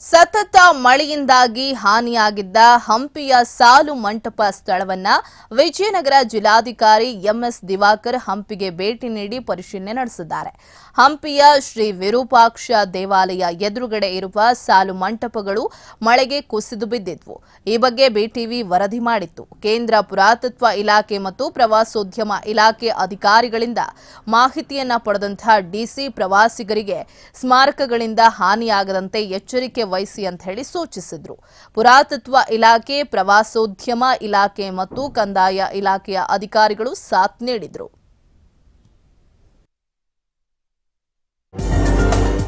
ಸತತ ಮಳೆಯಿಂದಾಗಿ ಹಾನಿಯಾಗಿದ್ದ ಹಂಪಿಯ ಸಾಲು ಮಂಟಪ ಸ್ಥಳವನ್ನ ವಿಜಯನಗರ ಜಿಲ್ಲಾಧಿಕಾರಿ ಎಂಎಸ್ ದಿವಾಕರ್ ಹಂಪಿಗೆ ಭೇಟಿ ನೀಡಿ ಪರಿಶೀಲನೆ ನಡೆಸಿದ್ದಾರೆ. ಹಂಪಿಯ ಶ್ರೀ ವಿರೂಪಾಕ್ಷ ದೇವಾಲಯ ಎದುರುಗಡೆ ಇರುವ ಸಾಲು ಮಂಟಪಗಳು ಮಳೆಗೆ ಕುಸಿದು ಬಿದ್ದಿದ್ವು. ಈ ಬಗ್ಗೆ ಬಿಟಿವಿ ವರದಿ ಮಾಡಿತ್ತು. ಕೇಂದ್ರ ಪುರಾತತ್ವ ಇಲಾಖೆ ಮತ್ತು ಪ್ರವಾಸೋದ್ಯಮ ಇಲಾಖೆ ಅಧಿಕಾರಿಗಳಿಂದ ಮಾಹಿತಿಯನ್ನ ಪಡೆದಂತಹ ಡಿಸಿ ಪ್ರವಾಸಿಗರಿಗೆ ಸ್ಮಾರಕಗಳಿಂದ ಹಾನಿಯಾಗದಂತೆ ಎಚ್ಚರಿಕೆ ವಹಿಸಿ ಅಂತ ಹೇಳಿ ಸೂಚಿಸಿದ್ರು. ಪುರಾತತ್ವ ಇಲಾಖೆ ಪ್ರವಾಸೋದ್ಯಮ ಇಲಾಖೆ ಮತ್ತು ಕಂದಾಯ ಇಲಾಖೆಯ ಅಧಿಕಾರಿಗಳು ಸಾಥ್ ನೀಡಿದ್ರು.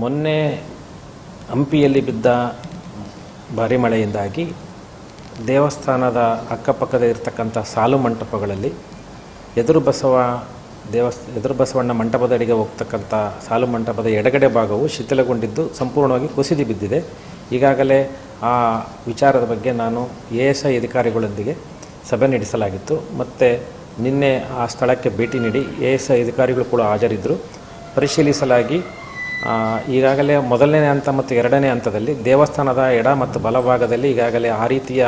ಮೊನ್ನೆ ಹಂಪಿಯಲ್ಲಿ ಬಿದ್ದ ಭಾರಿ ಮಳೆಯಿಂದಾಗಿ ದೇವಸ್ಥಾನದ ಅಕ್ಕಪಕ್ಕದ ಇರತಕ್ಕಂಥ ಸಾಲು ಮಂಟಪಗಳಲ್ಲಿ ಎದುರು ಬಸವ ದೇವಸ್, ಎದುರು ಬಸವಣ್ಣ ಮಂಟಪದಡಿಗೆ ಹೋಗ್ತಕ್ಕಂಥ ಸಾಲು ಮಂಟಪದ ಎಡಗಡೆ ಭಾಗವು ಶಿಥಿಲಗೊಂಡಿದ್ದು ಸಂಪೂರ್ಣವಾಗಿ ಕುಸಿದು ಬಿದ್ದಿದೆ. ಈಗಾಗಲೇ ಆ ವಿಚಾರದ ಬಗ್ಗೆ ನಾನು ಎ ಎಸ್ ಐ ಅಧಿಕಾರಿಗಳೊಂದಿಗೆ ಸಭೆ ನಡೆಸಲಾಗಿತ್ತು. ಮತ್ತು ನಿನ್ನೆ ಆ ಸ್ಥಳಕ್ಕೆ ಭೇಟಿ ನೀಡಿ ಎ ಎಸ್ ಐ ಅಧಿಕಾರಿಗಳು ಕೂಡ ಹಾಜರಿದ್ದರು. ಪರಿಶೀಲಿಸಲಾಗಿ ಈಗಾಗಲೇ ಮೊದಲನೇ ಹಂತ ಮತ್ತು ಎರಡನೇ ಹಂತದಲ್ಲಿ ದೇವಸ್ಥಾನದ ಎಡ ಮತ್ತು ಬಲಭಾಗದಲ್ಲಿ ಈಗಾಗಲೇ ಆ ರೀತಿಯ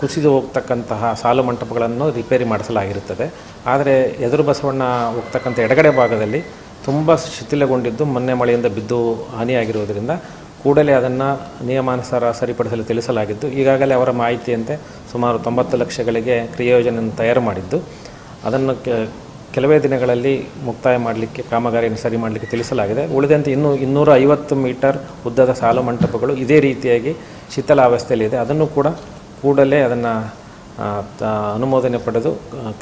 ಕುಸಿದು ಹೋಗ್ತಕ್ಕಂತಹ ಸಾಲು ಮಂಟಪಗಳನ್ನು ರಿಪೇರಿ ಮಾಡಿಸಲಾಗಿರುತ್ತದೆ. ಆದರೆ ಎದುರು ಬಸವಣ್ಣ ಹೋಗ್ತಕ್ಕಂಥ ಎಡಗಡೆ ಭಾಗದಲ್ಲಿ ತುಂಬ ಶಿಥಿಲಗೊಂಡಿದ್ದು ಮೊನ್ನೆ ಮಳೆಯಿಂದ ಬಿದ್ದು ಹಾನಿಯಾಗಿರುವುದರಿಂದ ಕೂಡಲೇ ಅದನ್ನು ನಿಯಮಾನುಸಾರ ಸರಿಪಡಿಸಲು ತಿಳಿಸಲಾಗಿದ್ದು, ಈಗಾಗಲೇ ಅವರ ಮಾಹಿತಿಯಂತೆ ಸುಮಾರು ತೊಂಬತ್ತು ಲಕ್ಷಗಳಿಗೆ ಕ್ರಿಯೋಜನೆಯನ್ನು ತಯಾರು ಮಾಡಿದ್ದು, ಅದನ್ನು ಕೆಲವೇ ದಿನಗಳಲ್ಲಿ ಮುಕ್ತಾಯ ಮಾಡಲಿಕ್ಕೆ, ಕಾಮಗಾರಿಯನ್ನು ಸರಿ ಮಾಡಲಿಕ್ಕೆ ತಿಳಿಸಲಾಗಿದೆ. ಉಳಿದಂತೆ ಇನ್ನೂ ಇನ್ನೂರ ಐವತ್ತು ಮೀಟರ್ ಉದ್ದದ ಸಾಲು ಮಂಟಪಗಳು ಇದೇ ರೀತಿಯಾಗಿ ಶಿಥಿಲಾವಸ್ಥೆಯಲ್ಲಿದೆ. ಅದನ್ನು ಕೂಡ ಕೂಡಲೇ ಅದನ್ನು ಅನುಮೋದನೆ ಪಡೆದು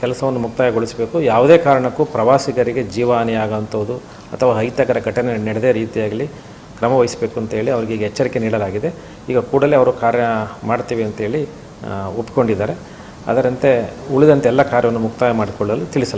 ಕೆಲಸವನ್ನು ಮುಕ್ತಾಯಗೊಳಿಸಬೇಕು. ಯಾವುದೇ ಕಾರಣಕ್ಕೂ ಪ್ರವಾಸಿಗರಿಗೆ ಜೀವಹಾನಿಯಾಗುವಂಥದ್ದು ಅಥವಾ ಅಹಿತಕರ ಘಟನೆ ನಡೆದೇ ರೀತಿಯಾಗಲಿ ಕ್ರಮ ವಹಿಸಬೇಕು ಅಂತೇಳಿ ಅವರಿಗೆ ಈಗ ಎಚ್ಚರಿಕೆ ನೀಡಲಾಗಿದೆ. ಈಗ ಕೂಡಲೇ ಅವರು ಕಾರ್ಯ ಮಾಡ್ತೀವಿ ಅಂತೇಳಿ ಒಪ್ಪಿಕೊಂಡಿದ್ದಾರೆ ಅದರಂತೆ ಉಳಿದಂತೆ ಎಲ್ಲ ಕಾರ್ಯವನ್ನು ಮುಕ್ತಾಯ ಮಾಡಿಕೊಳ್ಳಲು ತಿಳಿಸಲಾಗಿದೆ.